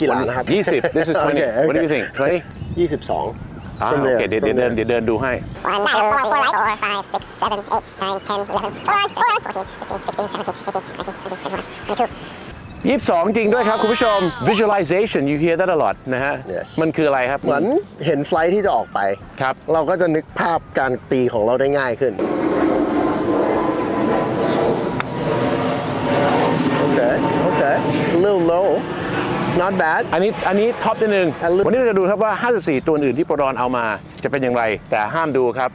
กี่หลานะครับ 20 this is 20 Okay, what do you okay. think 20ยี่สิบสอง อ่าโอเคเดี๋ยวเดี๋ยวเดินเดี๋ยวเดินดูให้ One, two, three, four, five, six, seven, eight, nine, ten, eleven, twelve, twelve, fourteen, fifteen, sixteen, seventeen, eighteen, nineteen, twenty, twenty-one, twenty-two. 22 จริงด้วยครับ คุณผู้ชม visualization you hear that a lot นะฮะ Yes มันคืออะไรครับเหมือนเห็นไฟลท์ที่จะออกไป ครับ เราก็จะนึกภาพการตีของเราได้ง่ายขึ้น โอเค โอเค a little low not bad อันนี้อันนี้ท็อปนิดนึงอันลึกวันนี้เราจะดูครับว่า 54 ตัวอื่นที่โปรดอนเอามาจะเป็นอย่างไร แต่ห้ามดูครับ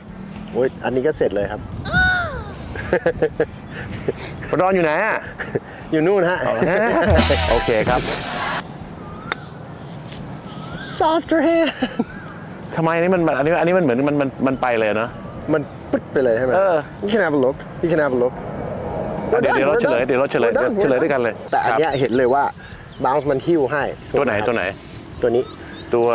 โอ้ยอันนี้ก็เสร็จเลยครับโปรดอนอยู่ไหนอะอยู่นู่นฮะ โอเคครับ softer hand ทำไมอันนี้มันอันนี้อันนี้มันเหมือนมันมันมันไปเลยเนาะมันปึ๊ดไปเลยใช่ไหม เออ you can have a look you can have a look เดี๋ยวเดี๋ยวเราเฉลยเดี๋ยวเราเฉลย We're done, เฉลย we're ด้วยกันเลย แต่อันครับเนี้ยเห็นเลยว่า bounce มันหิ้วให้ตัวไหนถูกมครับตัวไหนตัวนี้ตัว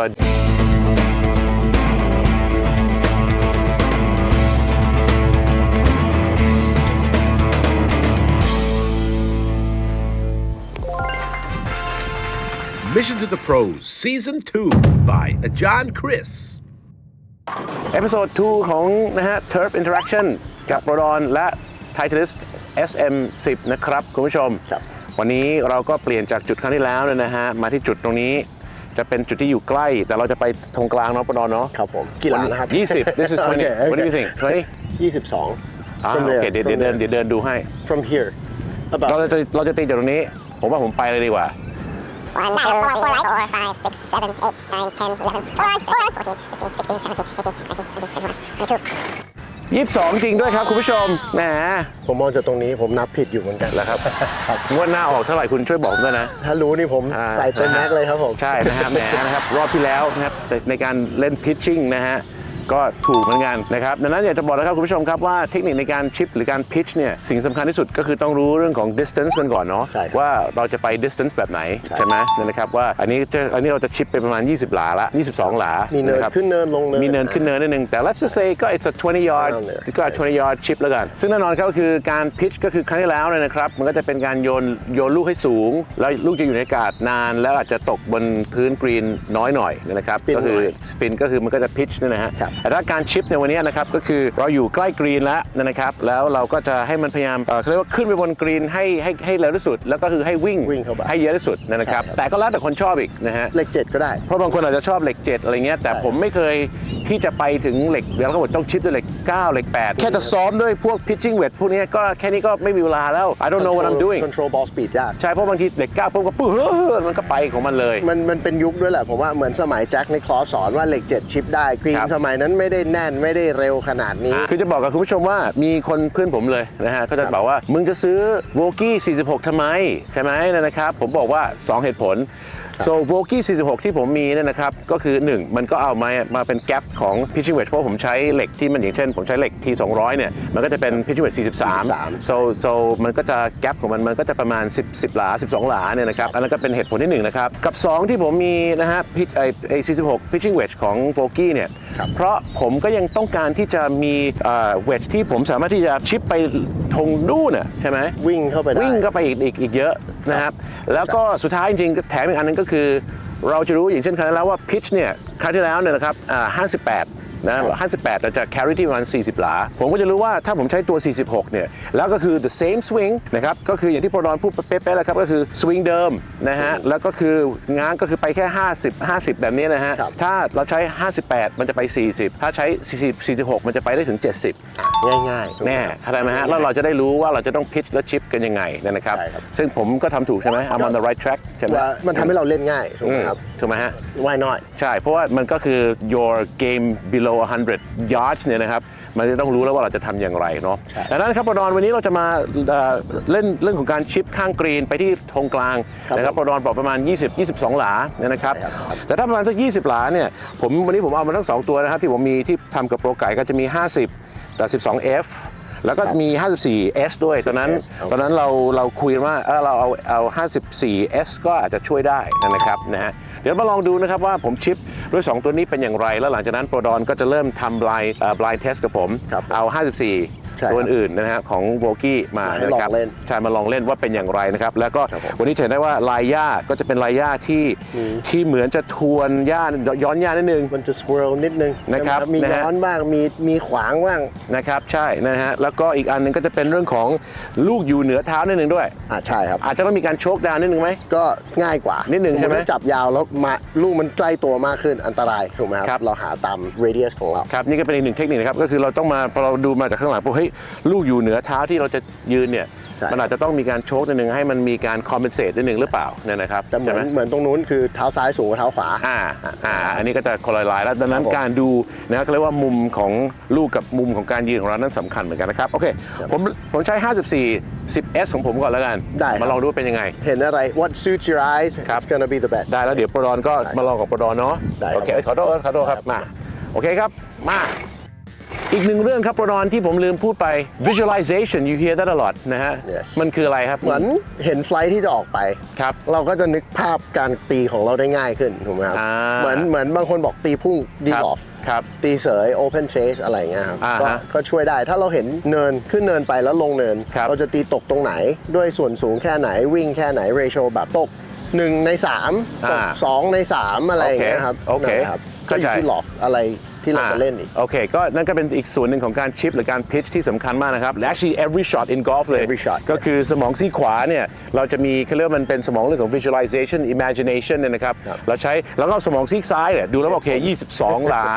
Mission to the Pros Season 2 by Ajan Chris. เอพิโซด 2 ของนะฮะ Turf Interaction กับโปรดอนและ Titleist SM10 นะครับ คุณผู้ชมครับ วันนี้เราก็เปลี่ยนจากจุดครั้งที่แล้วเนี่ยนะฮะมาที่จุดตรงนี้จะเป็นจุดที่อยู่ใกล้ แต่เราจะไปตรงกลางเนาะโปรดอนเนาะครับผมกี่หลานะครับ20 this is 20 Okay, what do you okay. think 20ยี่สิบสองอ่า From โอ there, เคเดี๋ยว from เดี๋ยวเดิน there. เดี๋ยวเดินดูให้ from here about เราจะเราจะตีจากตรงนี้ ผมว่าผมไปเลยดีกว่า One, two, three, four, five, six, seven, eight, nine, ten, eleven, twelve, twelve, fourteen, fifteen, sixteen, seventeen, eighteen, nineteen, twenty, twenty-one, twenty-two. 22 จริงด้วยครับคุณผู้ชมแหมผมมองจากตรงนี้ผมนับผิดอยู่เหมือนกัน แล้วครับงวดหน้าออกเท่าไหร่คุณช่วยบอกผมด้วยนะ ถ้ารู้นี่ผมอ่า ใส่เต็มแม็กเลยครับผม ใช่นะครับแหมนะครับรอบที่แล้วนะครับแต่ในการเล่นพิชชิ่งนะฮะ ก็ถูกเหมือนกันนะครับดังนั้นอยากจะบอกนะครับคุณผู้ชมครับว่าเทคนิคในการชิปหรือการพิชเนี่ยสิ่งสำคัญที่สุดก็คือต้องรู้เรื่องของ distance กันก่อนเนาะใช่ครับว่าเราจะไป distance แบบไหนใช่ไหมนั่นนะครับว่าอันนี้จะอันนี้เราจะชิปไปประมาณ 20 หลาละ 22 หลามีมีเนินขึ้นเนินลงเนินมีเนินขึ้นเนินนิดนึงแต่ let's just say ก็ it's a 20 yard Around there ก็ 20 yard chip แล้วกัน ซึ่งแน่นอนครับก็คือการพิชก็คือครั้งที่แล้วเนี่ยนะครับมันก็จะเป็นการโยนโยนลูกให้สูง แล้วลูกจะอยู่ในอากาศนาน แล้วอาจจะตกบนพื้นกรีนน้อยหน่อยนะครับ Spin ก็คือหน่อยสปินก็คือมันก็จะพิชนี่นะฮะครับแต่ถ้าการชิปในวันนี้นะครับก็คือเราอยู่ใกล้กรีนแล้วนะครับแล้วเราก็จะให้มันพยายามเอ่อเขาเรียกว่าขึ้นไปบนกรีนให้ให้ให้เร็วที่สุด แล้วก็คือให้วิ่งวิ่งเข้าไปให้เยอะที่สุดนะครับใช่ครับแต่ก็แล้วแต่คนชอบอีกนะฮะเลขเจ็ดก็ได้เพราะบางคนอาจจะชอบเหล็ก7อะไรเงี้ยแต่ใช่ผมไม่เคย ที่จะไปถึงเหล็กเดี๋ยวเขาบอกต้องชิปด้วยเหล็ก 9 เหล็ก 8 แค่จะซ้อมด้วยพวก pitching weight พวกเนี้ยก็แค่นี้ก็ไม่มีเวลาแล้ว I don't know what I'm doing control ball speed ยากใช่เพราะบางทีเหล็ก 9ปุ๊บก็ปื้อมันก็ไปของมันเลย มันมันเป็นยุคด้วยแหละผมว่าเหมือนสมัยแจ็คในคลอสสอนว่าเหล็กเจ็ดชิปได้กรีนครับสมัยนั้นไม่ได้แน่นไม่ได้เร็วขนาดนี้ คือจะบอกกับคุณผู้ชมว่ามีคนเพื่อนผมเลยนะฮะเขาจะบอกว่ามึงจะซื้อโวกี้46ทำไมใช่ไหมนะครับผมบอกว่า 2 เหตุผล so โวกี้46 ที่ผมมีเนี่ยนะครับ ก็คือ 1 มันก็เอามามาเป็นแกลของ pitching weight เพราะผมใช้เหล็กที่มันอย่างเช่น ผมใช้เหล็ก T 200เนี่ย มันก็จะเป็น pitching weight 43 43 so so มันก็จะแกลของมัน มันก็จะประมาณ 10 10 หลา 12 หลาเนี่ยนะครับ อันนั้นก็เป็นเหตุผลที่1นะครับ กับ 2 ที่ผมมีนะฮะ pitch ไอ้ไอ้46 pitching wedge ของโวกี้เนี่ยครับเพราะผมก็ยังต้องการที่จะมีเวทที่ผมสามารถที่จะชิปไปทงดูน่ะใช่ไหมวิ่งเข้าไปได้วิ่งเข้าไปอีกอีกอีกเยอะ นะครับแล้วก็สุดท้ายจริงๆแถมอีกอันนึงก็คือ เราจะรู้อย่างเช่นครั้งที่แล้วว่าพิชเนี่ยครั้งที่แล้วเนี่ยนะครับอ่า58นะ58เราจะ carry ที่ประมาณ 40 หลา ผมก็จะรู้ว่าถ้าผมใช้ตัว 46 เนี่ย แล้วก็คือ the same swing นะครับ ก็คืออย่างที่โปรดอนพูดเป๊ะๆแล้วครับ ก็คือ swing เดิมนะฮะ แล้วก็คือง้างก็คือไปแค่ 50 50 แบบนี้นะฮะครับถ้าเราใช้ 58 มันจะไป 40 ถ้าใช้ 40 46 มันจะไปได้ถึง 70 ง่ายๆแน่เข้าใจไหมฮะแล้วเราจะได้รู้ว่าเราจะต้องพิชและชิปกันยังไงนะครับใช่ครับซึ่งผมก็ทำถูกใช่ไหม I'm on the right track ใช่ไหมว่ามันทำให้เราเล่นง่ายถูกไหมครับถูกไหมฮะ why not ใช่ เพราะว่ามันก็คือ your game below 100 yards เนี่ยนะครับมันจะต้องรู้แล้วว่าเราจะทำอย่างไรเนาะใช่ดังนั้นครับปรดอนวันนี้เราจะมาเอ่อเล่นเรื่องของการชิปข้างกรีนไปที่ธงกลางครับนะครับปรดอนบอกประมาณ 20 22 หลาเนี่ยนะครับใช่ครับแต่ถ้าประมาณสัก 20 หลาเนี่ยผมวันนี้ผมเอามาทั้งสองตัวนะครับที่ผมมีที่ทำกับโปรไก่ก็จะมี 50 แต่ 12F แล้วก็มี 54S ด้วย ตอนนั้นครับตอนนั้นเราเราคุยกันว่าเออเราเอาเอา 54S ก็อาจจะช่วยได้นะครับนะฮะ เดี๋ยวมาลองดูนะครับว่าผมชิปด้วย 2 ตัวนี้เป็นอย่างไร แล้วหลังจากนั้นโปรดอนก็จะเริ่มทำ blind เอ่อ blind test กับผมครับเอา 54 ใช่ครับตัวอื่นๆนะฮะของโบกี้มาให้นะลองครับเล่นใช่มาลองเล่นว่าเป็นอย่างไรนะครับ แล้วก็ครับผมวันนี้จะเห็นได้ว่าลายหญ้าก็จะเป็นลายหญ้าที่ที่เหมือนจะทวนหญ้าย้อนหญ้านิดนึง มันจะ swirl นิดนึงนะครับมีนะฮะ ย้อนบ้างมีมีขวางบ้างนะครับใช่นะฮะแล้วก็อีกอันหนึงก็จะเป็นเรื่องของลูกอยู่เหนือเท้านิดนึงด้วย อ่าใช่ครับ อาจจะต้องมีการโชกดาวน์นิดนึงไหม ก็ง่ายกว่านินิดนึงใช่ไหมจับยาวแล้วมาลูกมันใกล้ตัวมากขึ้นอันตรายถูกไหมคครัรับ บ เราหาตาม radius ของเรา ครับนี่ก็เป็นอีกหนึ่งเทคนิคนะครับก็คือเราต้องมาพอเราดูมาจากข้างหลังปุ๊บเฮ้ยลูกอยู่เหนือเท้าที่เราจะยืนเนี่ยใช่มันอาจจะต้องมีการโชกนิดนึงให้มันมีการคอมเพนเซตนิดนึงหรือเปล่าเนี่ยนะครับแต่เหมืใช่อนไหมเหมือนตรงนู้นคือเท้าซ้ายสูงกว่าเท้าขวาอ่าอ่าอันนี้ก็จะคนละลายแล้วดังนั้นครับผมการดูนะครับเขาเรียกว่ามุมของลูกกับมุมของการยืนของเรานั้นสำคัญเหมือนกันนะครับโอเคผมผมใช้ 54 10s ของผมก่อนแล้วกันได้ครับมาลองดูว่าเป็นยังไง เห็นอะไร what suits your eyes ครับ it's gonna be the best ได้แล้วเดี๋ยวโปรดอนก็มาลองกับโปรดอนเนาะได้ครับโอเคขอโทษขอโทษครับมาโอเคครับมา อีกหนึ่งเรื่องครับโปรดอนที่ผมลืมพูดไป visualization you hear that a lot นะฮะ Yes มันคืออะไรครับ เหมือนเห็นไฟล์ที่จะออกไป ครับ เราก็จะนึกภาพการตีของเราได้ง่ายขึ้นถูกไหมครับอ่า เหมือนเหมือนบางคนบอกตีพุ่งดีครับออฟครับ ตีเสย open face อะไรอย่างเงี้ยครับอ่าก็ฮะก็ช่วยได้ถ้าเราเห็นเนินขึ้นเนินไปแล้วลงเนิน ครับ เราจะตีตกตรงไหน ด้วยส่วนสูงแค่ไหนวิ่งแค่ไหน ratio แบบตก 1 ใน3ตกอ่า2ใน 3 อะไรอย่างเงี้ยครับโอเคนั่นแหละครับก็อยู่เข้าใจ ที่ลอฟอะไร ที่เราจะเล่นอีก โอเค ก็นั่นก็เป็นอีกส่วนหนึ่งของการชิปหรือการพิชที่สำคัญมากนะครับ และ actually every shot in golf เลย Every shot ก็คือสมองซีกขวาเนี่ย เราจะมีเขาเรียกว่ามันเป็นสมองเรื่องของ visualization imagination เนี่ยนะครับครับเราใช้ แล้วก็สมองซีกซ้ายเนี่ยดูแล้วโอเค 22 หลา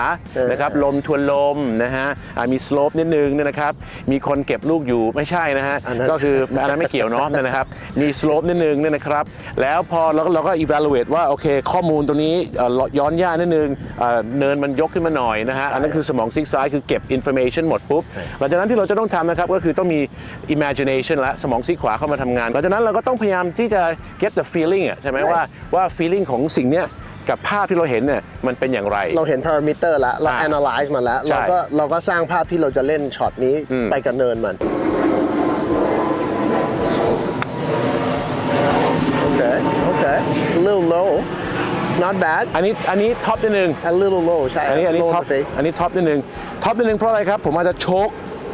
นะครับ ลมทวนลมนะฮะอ่ามี slope นิดนึงเนี่ยนะครับ มีคนเก็บลูกอยู่ไม่ใช่นะฮะอันนั้นก็คืออันนั้นไม่เกี่ยวเนาะเนี่ยนะครับ มี slope นิดนึงเนี่ยนะครับ แล้วพอเราก็เราก็ evaluate ว่าโอเค ข้อมูลตรงนี้เอ่อย้อนย่านิดนึงเอ่อเนินมันยกขึ้นมาหน่อยนะฮะ อันนั้นคือสมองซีกซ้ายคือเก็บ information หมดปุ๊บ หลังจากนั้นที่เราจะต้องทำนะครับก็คือต้องมี imagination และสมองซีกขวาเข้ามาทำงาน หลังจากนั้นเราก็ต้องพยายามที่จะ get the feeling อะใช่ไหมว่าว่า feeling ของสิ่งเนี้ยกับภาพที่เราเห็นเนี่ยมันเป็นอย่างไร เราเห็นพารามิเตอร์แล้วเราอ่า analyze มันแล้วใช่เราก็เราก็สร้างภาพที่เราจะเล่นช็อตนี้อืมไปกับเนินมันโอเคโอเค a little low not bad อันนี้อันนี้ท็อปนิดนึง a little low ใช่ อันนี้อันนี้ low ท็อป the face อันนี้ท็อปนิดนึง ท็อปนิดนึงเพราะอะไรครับ ผมอาจจะโชก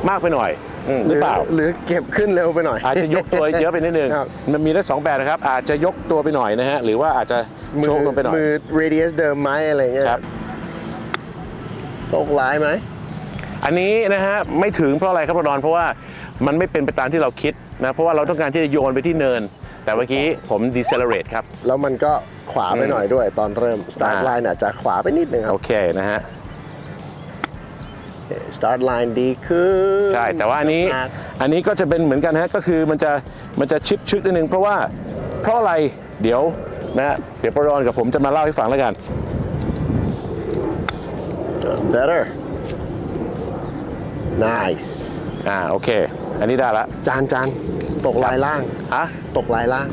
มากไปหน่อยอืมหรือเปล่า หรือเก็บขึ้นเร็วไปหน่อย อาจจะยกตัวเยอะไปนิดนึง ครับ มันมีได้สองแบบนะครับ อาจจะยกตัวไปหน่อยนะฮะ หรือว่าอาจจะมืโชกลงไปหน่อยมือ radius เดิมไหมอะไรเงี้ยครับ ตกร้ายไหม อันนี้นะฮะไม่ถึงเพราะอะไรครับพระดอนเพราะว่ามันไม่เป็นไปตามที่เราคิดนะเพราะว่าเราต้องการที่จะโยนไปที่เนิน แต่เมื่อกี้ผม decelerate ครับ แล้วมันก็ขวาไปหน่อยด้วยตอนเริ่ม start อ่า line อาจจะขวาไปนิดนึงคโอรับเคนะฮะ start line ดีขึ้น ใช่ แต่ว่าอันนี้มากอันนี้ก็จะเป็นเหมือนกันฮะก็คือมันจะมันจะชิดชึกนิดนึงเพราะว่าเพราะอะไรเดี๋ยวนะฮะเดี๋ยวพระดอนกับผมจะมาเล่าให้ฟังแล้วกัน better nice อ่าโอเค อันนี้ได้ละ จานจาน ตกลายล่าง ฮะ ตกลายล่าง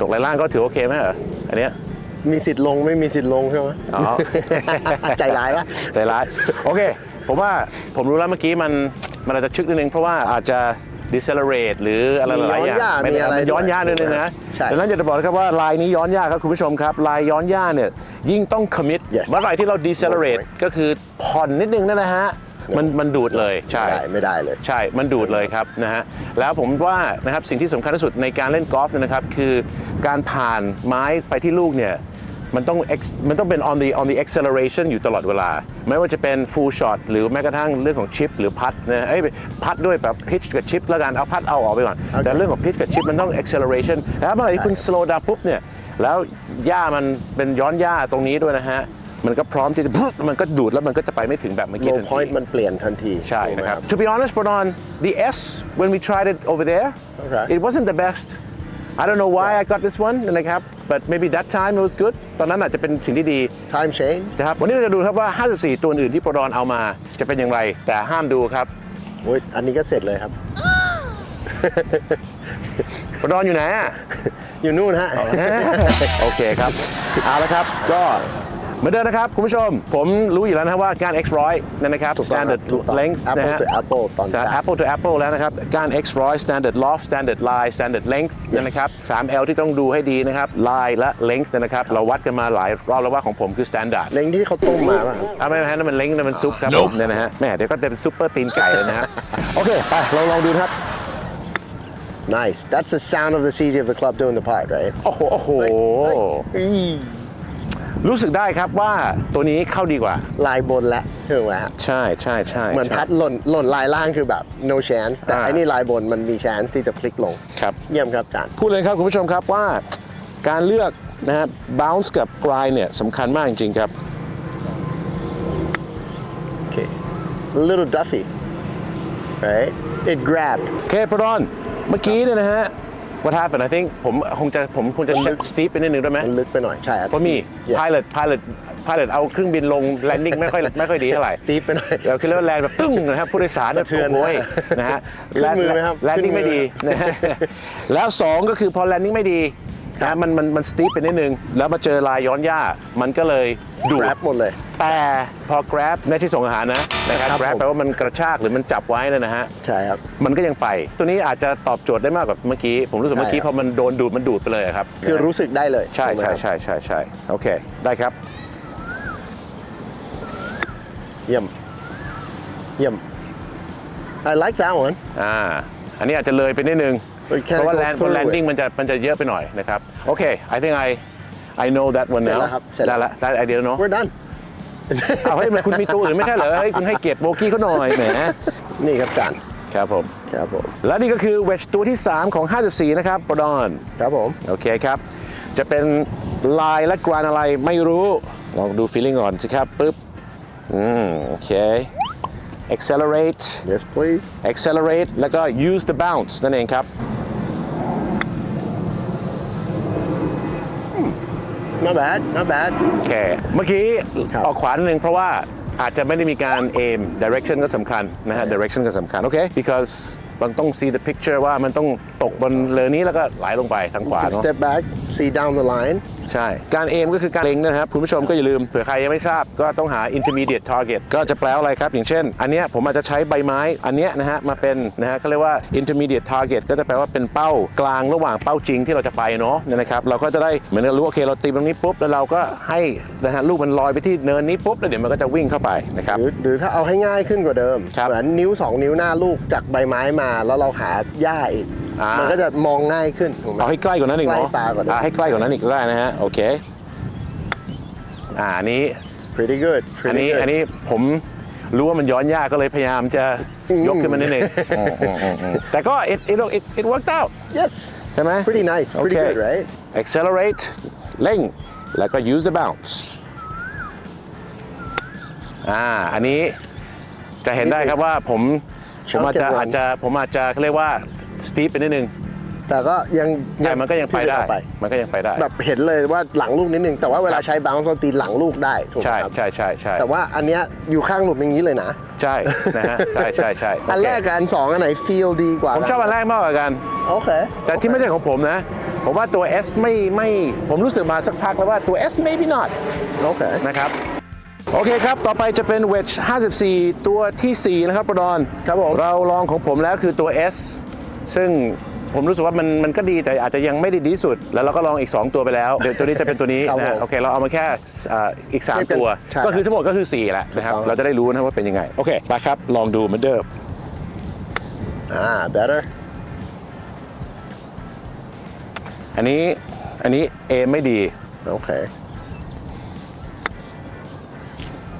ตกลายล่างก็ถือโอเคไหมเหรอ อันเนี้ย มีสิทธิ์ลงไม่มีสิทธิ์ลงใช่ไหมอ๋อ ใจร้ายปะใจร้าย โอเค ผมว่าผมรู้แล้วเมื่อกี้มันมันอาจจะชึกนิดนึงเพราะว่าอาจจะ decelerate หรืออะไรหลายๆอย่างมีย้อนย่ามีอะไรมันย้อนด้วยย่านิดนึงนะใช่ดังนั้นอยากจะบอกนะครับว่าลายนี้ย้อนย่าครับคุณผู้ชมครับ ลายย้อนย่าเนี่ยยิ่งต้อง commit Yes เมื่อไหร่ที่เรา decelerate ก็คือผ่อนนิดนึงนั่นนะฮะ มันมันดูดเลยใช่ไม่ได้ไม่ได้เลย ใช่ มันดูดเลยครับนะฮะแล้วผมว่านะครับสิ่งที่สำคัญที่สุดในการเล่นกอล์ฟเนี่ยนะครับคือการผ่านไม้ไปที่ลูกเนี่ยมันต้อง ex- มันต้องเป็น on the on the acceleration อยู่ตลอดเวลา ไม่ว่าจะเป็น full shot หรือแม้กระทั่งเรื่องของชิปหรือพัดนะเอ้ยพัดด้วยแบบ pitch กับชิปแล้วกันเอาพัดเอาออกไปก่อน แต่เรื่องของ pitch กับชิปมันต้อง acceleration แล้วเมื่อไหร่ที่คุณ slow down ปุ๊บเนี่ยแล้วหญ้ามันเป็นย้อนหญ้าตรงนี้ด้วยนะฮะ มันก็พร้อมที่จะมันก็ดูดแล้วมันก็จะไปไม่ถึงแบบเมื่อกี้ low ทันที point มันเปลี่ยนทันทีใช่นะครับ ถูกไหม To be honest, Bernard, the S when we tried it over there, Okay. it wasn't the best. I don't know why I got this one นะครับ but maybe that time it was good ตอนนั้นอาจจะเป็นสิ่งที่ดี time change นะครับวันนี้เราจะดูครับว่า 54 ตัวอื่นที่ปรอนเอามาจะเป็นอย่างไร แต่ห้ามดูครับโอ้ยอันนี้ก็เสร็จเลยครับปรอนอยู่ไหนอะ อยู่นู่นฮะ โอเคครับ เอาละครับ ก็ เหมือนเดิมนะครับ คุณผู้ชม ผมรู้อยู่แล้วนะครับว่าการ X100 นั่นนะครับถูกต้องครับ standard ถูกต้อง length นะ Apple ฮะ to Apple ตอนใช่แรก Apple to Apple แล้วนะครับ การ X100 standard loft standard line standard length นั่นนะครับ 3L ที่ต้องดูให้ดีนะครับ line และ length นะครับ เราวัดกันมาหลายรอบแล้วว่าของผมคือ standard เล้งที่เขาต้มมาป่ะอ่าไม่ไม่ฮะนั่นมันเล้งนั่นมันซุปครับผมเนี่ยนะฮะแม่เดี๋ยวก็เป็นซุปเปอร์ตีนไก่เลยนะฮะ โอเค ไป เราลองดูนะครับ nice that's the sound of the CG of the club doing the part right โอ้โหโอ้โห รู้สึกได้ครับว่าตัวนี้เข้าดีกว่า ลายบนและถูกไหมฮะใช่ใช่ใช่เหมือนใช่พัดหล่นหล่นลายล่างคือแบบ no chance แต่อ่าอันนี้ลายบนมันมี chance ที่จะพลิกลงครับเยี่ยมครับอาจารย์พูดเลยครับคุณผู้ชมครับว่าการเลือกนะฮะ bounce กับ grind เนี่ยสำคัญมากจริงๆครับ okay a little Duffy right it grabbed โอเคปรอนเมื่อกี้เนี่ยนะฮะ what happened I think ผมคงจะผมคงจะมันลึกสตีปไปนิดนึงได้ไหม มันลึกไปหน่อยใช่เพราะมี Yeah. pilot pilot pilot เอาเครื่องบินลง landing ไม่ค่อยไม่ค่อยดีเท่าไหร่ steep ไปหน่อย เราคือเรียกว่าแลนแบบตึ้งนะครับผู้โดยสารเนี่ยสะเทือนโอ้ยนะฮะขึ้นมือไหมครับแลนดิ้งขึ้นมือไม่ดีนะฮะแล้วสองก็คือพอแลนดิ้งไม่ดี นะมันมันมันสตีปไปนิดนึง แล้วมาเจอลายย้อนหญ้า มันก็เลยดูด grab หมดเลย แต่พอ grab ในที่ส่งอาหารนะนะครับ ครับ grab ผมแปลว่ามันกระชากหรือมันจับไว้นะนะฮะ ใช่ครับ มันก็ยังไป ตัวนี้อาจจะตอบโจทย์ได้มากกว่าเมื่อกี้ ผมรู้สึกใช่เมื่อกี้คพรับ อมันโดนดูดมันดูดไปเลยอะครับคือรู้สึกได้เลยใช่ถูกไหมใช่ครับใช่ใช่ใช่โอเค ได้ครับ เยี่ยมเยี่ยม I like that one อ่า อันนี้อาจจะเลยไปนิดนึง We can't เพราะว่า go แลน through แลนดิ้ง it มันจะมันจะเยอะไปหน่อยนะครับโอเค I think I I know that one เสร็จ now แล้วครับเสร็จแล้ได้วละได้ไอเดียเนาะ we're done เอาเฮ้ยมันคุณมีตัวอื่นไม่ใช่เหรอเฮ้ยคุณให้เกียรติโบกี้เขาหน่อยแหมนี่ครับอาจารย์ครับผมครับผมและนี่ก็คือเวชตัวที่ 3 ของ 54 นะครับปดอนครับผมโอเคครับ จะเป็นลายและกรานอะไรไม่รู้ ลองดู feeling ก่อนสิครับปึ๊บอืมโอเค accelerate yes please accelerate แล้วก็ use the bounce นั่นเองครับ not bad not bad โอเค เมื่อกี้ครับ ออกขวานิดนึงเพราะว่าอาจจะไม่ได้มีการ aim direction ก็สำคัญนะฮะ direction ก็สำคัญ โอเค because มันต้อง see the picture ว่ามันต้องตกบนเรือนี้แล้วก็ไหลลงไปทางขวา Can เนาะ step back see down the line ใช่ การ aim ก็คือการเล็งนะครับ คุณผู้ชมก็อย่าลืมเผื่อใครยังไม่ทราบก็ต้องหา intermediate target ก็จะแปลว่าอะไรครับ อย่างเช่น อันเนี้ยผมอาจจะใช้ใบไม้ อันเนี้ยนะฮะมาเป็นนะฮะเขาเรียกว่า intermediate target ก็จะแปลว่าเป็นเป้ากลางระหว่างเป้าจริงที่เราจะไปเนาะเนี่ยนะครับเราก็จะได้เหมือนกับรู้โอเคเราตีตรงนี้ปุ๊บแล้วเราก็ให้นะฮะลูกมันลอยไปที่เนินนี้ปุ๊บแล้วเดี๋ยวมันก็จะวิ่งเข้าไปนะครับ หรือหรือถ้าเอาให้ง่ายขึ้นกว่าเดิม ครับ เหมือนนิ้ว 2 นิ้วหน้าลูกจากใบไม้มา แล้วเราหาหญ้าอีก อ่ามั มันก็จะมองง่ายขึ้นถูกไหม เอาให้ใกล้กว่านั้นอีกเนาะใกล้ตากว่านั้นอะให้ใกล้กว่านั้นอีกก็ได้นะฮะโอเคอ่าอันนี้ pretty good อัน pretty นี้ good อันนี้ผมรู้ว่ามันย้อนยากก็เลยพยายามจะยกขึ้นมานิดนึงแต่ก็ it it it it worked out yes ใช่ไหม pretty nice pretty Okay. good right accelerate เร่ง แล้วก็ use the bounce อ่า อันนี้จะเห็นได้ครับว่าผม ผมอาจจะ Short and run อาจจะผมอาจจะเขาเรียกว่า steep ไปนิดนึงแต่ก็ยังแต่มันก็ยังไปได้ที่จะมันก็ยังไปได้ แบบเห็นเลยว่าหลังลูกนิดนึง แต่ว่าเวลาใช้บ o ง c e เราตีหลังลูกได้ถูกไหมใช่ครับใช่ใช่ใช่แต่ว่าอันเนี้ยอยู่ข้างหลุมอย่างนี้เลยนะ ใช่นะฮะใช่ใช่ใช่โเคอันแรกกับอันสองอันไหน feel ดีกว่า ผมชอบอันแรกมากกว่ากันโอเคแต่ที่ไม่ใช่ของผมนะ ผมว่าตัว S ไม่ไม่ผมรู้สึกมาสักพักแล้วว่าตัว S maybe not โอเคนะครับโอเคครับ ต่อไปจะเป็น wedge 54 ตัวทีสี่ 4 นะครับประดอนครับผมเราลองของผมแล้วคือตัว S ซึ่งผมรู้สึกว่ามันมันก็ดีแต่อาจจะยังไม่ได้ดีที่สุด แล้วเราก็ลองอีก 2 ตัวไปแล้วเดี๋ยวตัวนี้จะเป็นตัวนี้ครับนะฮะผมโอเคเราเอามาแค่อ่าอีกไม่3เป็นตัว ใช่ก็คือทั้งหมดก็คือ4แหละนะครับ ถูกต้อง เราจะได้รู้นะว่าเป็นยังไง โอเคไปครับ ลองดูเหมือนเดิมอ่า better อันนี้อันนี้ A ไม่ดีโอเค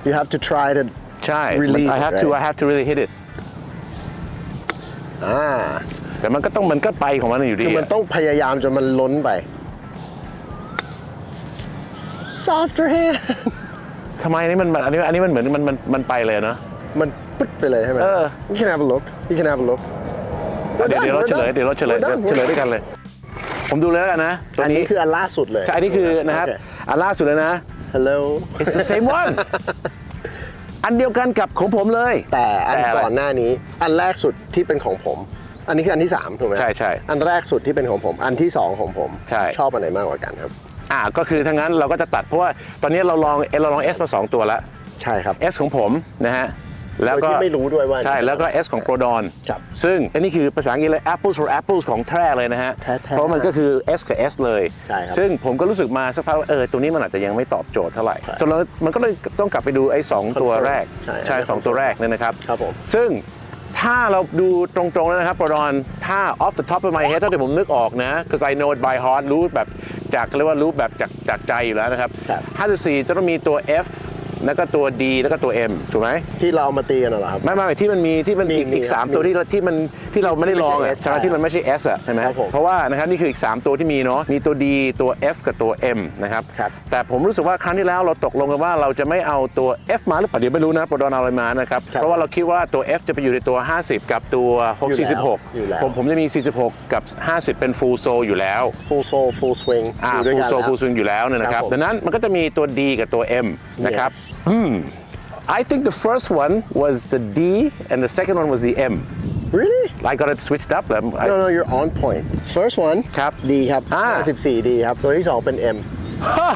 you have to try to ใช่ Relieve I have it, to right? I have to really hit it อ่า แต่มันก็ต้องมันก็ไปของมันอยู่ดีคือมันอะต้องพยายามจนมันล้นไป softer hand ทำไมนี่มันมันอันนี้อันนี้มันเหมือนมันมันมันไปเลยเนอะมันปึ๊ดไปเลยใช่ไหมเออ you can have a look you can have a look เดี๋ยวเดี๋ยวเราเฉลยเดี๋ยวเราเฉลย We're done, เฉลย we're ด้วยกันเลย ผมดูเลยแล้วกันนะตัวอันนี้นี้คืออันล่าสุดเลยใช่อันนี้คือนะครับโเอันล่าสุดเลยนะ hello it's the same one อันเดียวกันกับของผมเลย แต่อันแต่อะไรก่อนหน้านี้ อันแรกสุดที่เป็นของผม อันนี้คืออันที่สามถูกไหมใช่ใช่อันแรกสุดที่เป็นของผม อันที่สองของผมใช่ ชอบอันไหนมากกว่ากันครับ อ่าก็คือทั้งนั้นเราก็จะตัดเพราะว่าตอนนี้เราลองเราลอง S มา 2 ตัวแล้วใช่ครับ S ของผมนะฮะแล้วก็โดยที่ไม่รู้ด้วยว่าใช่แล้วก็ S ของโปรดอนครับ ซึ่งอันนี้คือภาษาอังกฤษเลย apples for apples ของแท้เลยนะฮะ แท้ๆเพราะมันก็คือ S กับ S เลย ใช่ครับซึ่งผมก็รู้สึกมาสักพักว่าเออตัวนี้มันอาจจะยังไม่ตอบโจทย์เท่าไหร่ใช่ส่วนเรามันก็เลยต้องกลับไปดูไอ้สองตัว Confirm แรกใช่ใช่อันนี้สองตัวแรกเนี่ยนะครับ ครับผม ซึ่ง ถ้าเราดูตรงๆแล้วนะครับโปรดอนถ้า off the top of my head ถ้าเดี๋ยวผมนึกออกนะ because I know it by heart รู้แบบจากเรียกว่ารู้แบบจากจากใจอยู่แล้วนะครับครับ54 จะต้องมีตัว F แล้วก็ตัว D แล้วก็ตัว M ถูกไหมที่เราเอามาตีกันน่ะเหรอครับ ไม่ไม่ที่มันมีที่มันมีอีกอีกมีสามครับตัวที่เราที่มันที่เราไม่ได้ลองอะที่ใช่ไหมไม่ใช่ S ที่มันไม่ใช่ S อะใช่ไหมครับผมเพราะว่านะครับนี่คืออีก 3 ตัวที่มีเนาะมีตัว D ตัว F กับตัว M นะครับครับแต่ผมรู้สึกว่าครั้งที่แล้วเราตกลงกันว่าเราจะไม่เอาตัว F มาหรือเปล่าเดี๋ยวไม่รู้นะโปรดอนเอาอะไรมานะครับครับเพราะว่าเราคิดว่าตัว F จะไปอยู่ในตัว 50 กับตัวอยู่แล้วอยู่แล้ว646ผมผมจะมี 46 กับ 50 เป็น full soul อยู่แล้ว full soul full swing อ่าอยู่ด้วย full กัน soul แล้ว full swing อยู่แล้วเนี่ยนะครับครับผมดังนั้นมันก็จะมีตัว D กับตัว M นะครับ Yes. I think the first one was the D and the second one was the M really I got it switched up แล้ว I- no no you're on point first one ครับดีครับอ่า54ดีครับ ตัวที่สองเป็น M ฮะ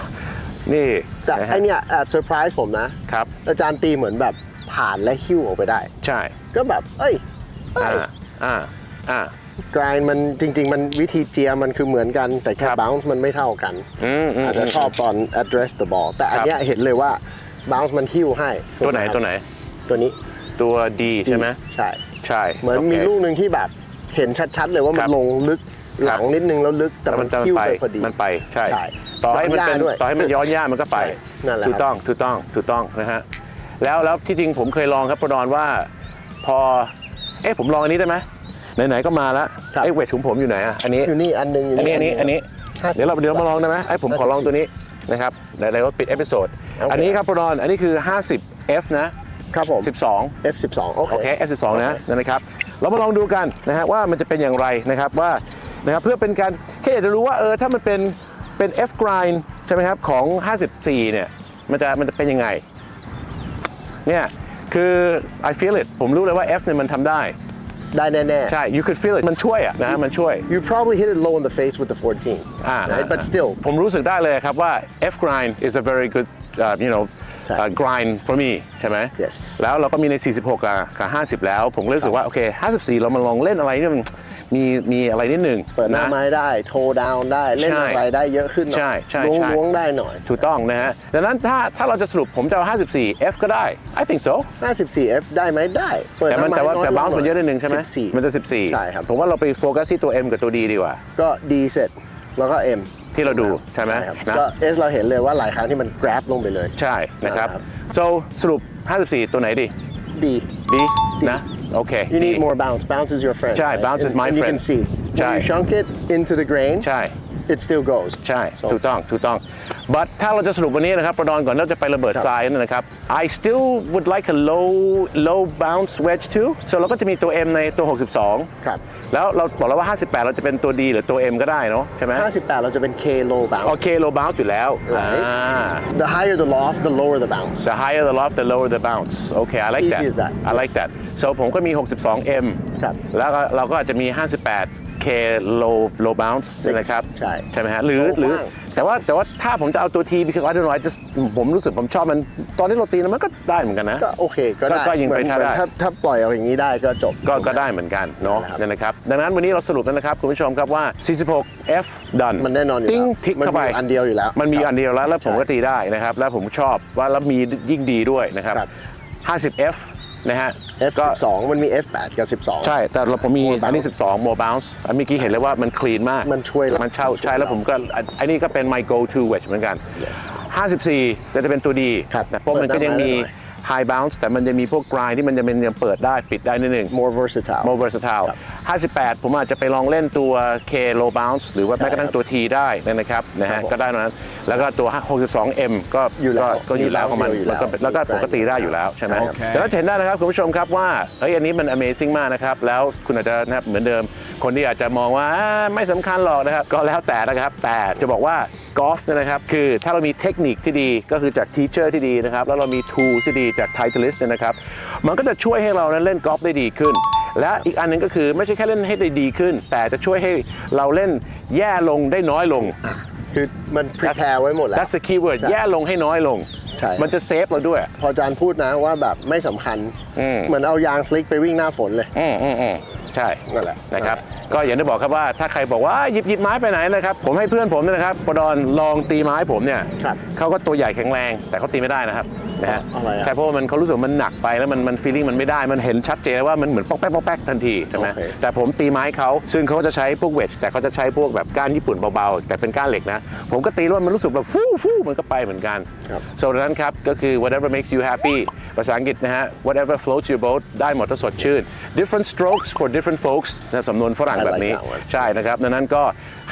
นี่แต่นะไอฮะ เนี่ยแอบเซอร์ไพรส์ผมนะครับ อาจารย์ตีเหมือนแบบผ่านและหิ้วออกไปได้ ใช่ก็แบบ เอ้ยเอ้อ่ายอ่าอ่า กรายมันจริง ๆ มันวิธีเจียมันคือเหมือนกันแต่แค่ ครับ bounce มันไม่เท่ากันอืมอืมอาจจะชอบตอน address the ball แต่อันเนี้ยเห็นเลยว่า bounce มันหิ้วให้ตัวไหนตัวไหน ตัวนี้ตัว D ใช่ไหมใช่ ใช่เหมือนโค มีลูกหนึ่งที่แบบเห็นชัดๆเลยว่าคมัรันบลงลึกหลังนิดนึงแล้วลึกแต่แต่มัมันนจะคิ้วไปไปพอดี มันไปใช่ ใช่ต่อให้มันเป็นย้อนหญ้าด้วยต่อให้มันย้อนย่ามันก็ไปใช่นั่นแหละถูกต้องถูกต้องถูกต้องนะฮะแล้วแล้วที่จริงผมเคยลองครับประดอนว่า พอเอ๊ะผมลองอันนี้ได้ไหมไหนๆก็มาแล้วครับ ไอ้เวทของผมอยู่ไหนอะอันนี้อยู่นี่อันหนึงอยู่อันนี้อันนี้อันนี้ ห้าสิบ เดี๋ยวเราเดี๋ยวมาลองได้ไหมไอ้ผมขอลองห้าสิบตัวนี้นะครับ ไหนๆก็ปิดเอพิโซดโอเค อันนี้ครับประดอนอันนี้คือ 50 F นะครับผม 12 F12 โอโอเค เค F12 นะนั่นนะครับ เรามาลองดูกันนะฮะว่ามันจะเป็นอย่างไรนะครับว่านะครับเพื่อเป็นการแค่อยากจะรู้ว่าเออถ้ามันเป็นเป็น F grind ใช่ไหมครับของ 54 เนี่ยมันจะมันจะเป็นยังไงเนี่ยคือ I feel it ผมรู้เลยว่า F เนี่ยมันทำได้ ได้แน่ๆ ใช่ you could feel it มันช่วยอะนะฮะมันช่วย You probably hit it low in the face with the 14 อ่า right? but still ผมรู้สึกได้เลยครับว่า F grind is a very good uh, you know ใช่ uh, grind for me ใช่ไหม Yes แล้วเราก็มีใน 46กับกับ50 แล้ว ผมก็เลยรู้สึกว่าโอเค 54 เรามาลองเล่นอะไรที่มันมีมีอะไรนิดหนึ่งเปิดหน้านะไม้ได้ โทรดาวน์ได้ เล่นใช่อะไรได้เยอะขึ้นหน่อยใช่ใช่ล้วงใช่ล้วงได้หน่อย ถูกต้องนะฮะ ดังนั้นถ้าถ้าเราจะสรุปผมจะเอา 54 F ก็ได้ I think so 54 F ได้ไหมได้ เปิดแต่มันหแต่น้าไม้ว่าแต่ยลง bounce มันเยอะนิดนึงใช่ไหม14มันจะ 14 ใช่ครับ ผมว่าเราไปโฟกัสที่ตัว M กับตัว D ดีกว่า ก็ D เสร็จ แล้วก็ M ที่เราดูใช่ไหมครับนะ ก็ S เราเห็นเลยว่าหลายครั้งที่มัน grab ลงไปเลย ใช่นะครับ นะครับ so สรุป 54 ตัวไหนดี D ดีนะ โอเค You ดี need more bounce bounce is your friend ใช่ right? bounce is And- my and you friend can see ใช่ when you chunk it into the grain ใช่ it still goes ใช่ So ถูกต้อง ถูกต้อง but ถ้าเราจะสรุปวันนี้นะครับประดอนก่อนเราจะไประเบิดครับทรายนั่นนะครับ I still would like a low low bounce wedge too so เราก็จะมีตัว M ในตัว 62 ครับ แล้วเราบอกแล้วว่า 58 เราจะเป็นตัว D หรือตัว M ก็ได้เนาะใช่ไหม58 เราจะเป็น K low bounce โอเค low bounce อยู่แล้ว Right. อ่า the higher the loft the lower the bounce the higher the loft the lower the bounce okay I like Easy that as that. I like that so ผมก็มี 62 M ครับแล้วก็เราก็อาจจะมี 58 K low low bounce ใช่ไหมครับใช่ใช่ไหมฮะหรือโชว์หรือกว้าง แต่ว่าแต่ว่าถ้าผมจะเอาตัว T because I don't know I just ผมรู้สึกผมชอบมันตอนที่เราตีนะมันก็ได้เหมือนกันนะ ก็โอเคก็ได้ก็ก็ยิงไปเหมือนถ้าได้เหมือนถ้าถ้าปล่อยเอาอย่างนี้ได้ก็จบ ก็ก็ได้เหมือนกันเนาะนั่นแหละครับนั่นนะครับ ดังนั้นวันนี้เราสรุปแล้วนะครับ คุณผู้ชมครับว่า 46 F done มันแน่นอนอยู่ติ้งแล้วทิกเข้าไปมันมีอันเดียวอยู่แล้ว มันมีครับอันเดียวแล้วแล้วผมใช่ก็ตีได้นะครับ แล้วผมชอบว่าแล้วมียิ่งดีด้วยนะครับครับ50 F นะฮะ F ก็12 มันมี F8 กับ 12 ใช่ แต่เราผมมี More bounce อันนี้ 12 more bounce อันเมื่อกี้เห็นเลยว่ามันคลีนมาก มันช่วยเรามันเช่ามันช่วยใช่ แล้วเราผมก็อันอันนี้ก็เป็น my go to wedge เหมือนกัน 54ก็จะเป็นตัวดีครับนะเพราะมันก็ยังมี เปิดหน้าไม้ได้หน่อย high bounce แต่มันจะมีพวก grind ที่มันจะเป็นยังเปิดได้ปิดได้นิดนึง more versatile more versatile 58 ผมอาจจะไปลองเล่นตัว K low bounce หรือว่าใช่แม้กระทั่งตัว T ได้นะครับนะครัฮะบผมก็ได้ตรงนั้น แล้วก็ตัว 62M ก็อยู่แล้วก็ก็อยู่แล้วของมันอยู่แล้แล้ววก็แล้วก็ปกติได้อยู่แล้วใช่ไหมใช่ครับแต่ถ้าเห็นได้นะครับคุณผู้ชมครับว่าเฮ้ยอันนี้มัน amazing มากนะครับ แล้วคุณอาจจะนะครับเหมือนเดิม คนที่อาจจะมองว่าอ่าไม่สำคัญหรอกนะครับก็แล้วแต่นะครับแต่จะบอกว่า กอล์ฟเนี่ยนะครับคือถ้าเรามีเทคนิคที่ดีก็คือจากทีเชอร์ที่ดีนะครับแล้วเรามี tools ที่ดีจาก Titleist เนี่ยนะครับมันก็จะช่วยให้เรานั้นเล่นกอล์ฟได้ดีขึ้น และอีกอันหนึงก็คือไม่ใช่แค่เล่นให้ได้ดีขึ้น แต่จะช่วยให้เราเล่นแย่ลงได้น้อยลง คือมัน prepare ไว้หมดแล้ว that's the key word ใช่แย่ลงให้น้อยลงใช่มันจะเซฟเราด้วย พออาจารย์พูดนะว่าแบบไม่สำคัญอืมเหมือนเอายางสลิกไปวิ่งหน้าฝนเลยอืมอืมอืม ใช่นั่นแหละนะครับ ก็อย่างที่บอกครับว่าถ้าใครบอกว่าหยิบหยิบไม้ไปไหนนะครับ ผมให้เพื่อนผมเนี่ยนะครับปดอนลองตีไม้ผมเนี่ยครับเขาก็ตัวใหญ่แข็งแรง แต่เขาตีไม่ได้นะครับ นะฮะอะไรอะ ใช่เพราะว่ามันเขารู้สึกว่ามันหนักไปแล้วมันมันฟีลลิ่งมันไม่ได้มันเห็นชัดเจนว่ามันเหมือนป๊อกแป๊กป๊อกแป๊กทันทีใช่ไหมโอเค แต่ผมตีไม้เขาซึ่งเขาจะใช้พวกเวทแต่เขาจะใช้พวกแบบก้านญี่ปุ่นเบาๆแต่เป็นก้านเหล็กนะ ผมก็ตีแล้วมันรู้สึกแบบฟู่ฟู่มันก็ไปเหมือนกัน ครับ so ดังนั้นครับก็คือ whatever makes you happy ภาษาอังกฤษนะฮะ whatever floats your boat ได้หมดถ้าสดชื่น different strokes for different folks นะสำนวนฝรั่งแบบนี้ I like that one ใช่นะครับดังนั้นก็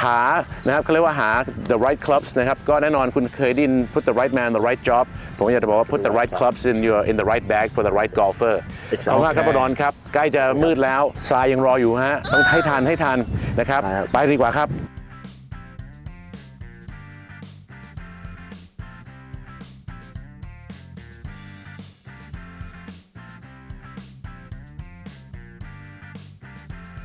หานะครับเขาเรียกว่าหา the right clubs นะครับ ก็แน่นอนคุณเคยได้ยิน put the right man the right job ผมอยากจะบอกว่า put the right clubs in your in the right bag for the right golfer Exactly ขอบคุณมากครับปดอนครับ ใกล้จะมืดแล้วทรายยังรออยู่ฮะ ต้องให้ทันให้ทันนะครับ ไปครับไปดีกว่าครับ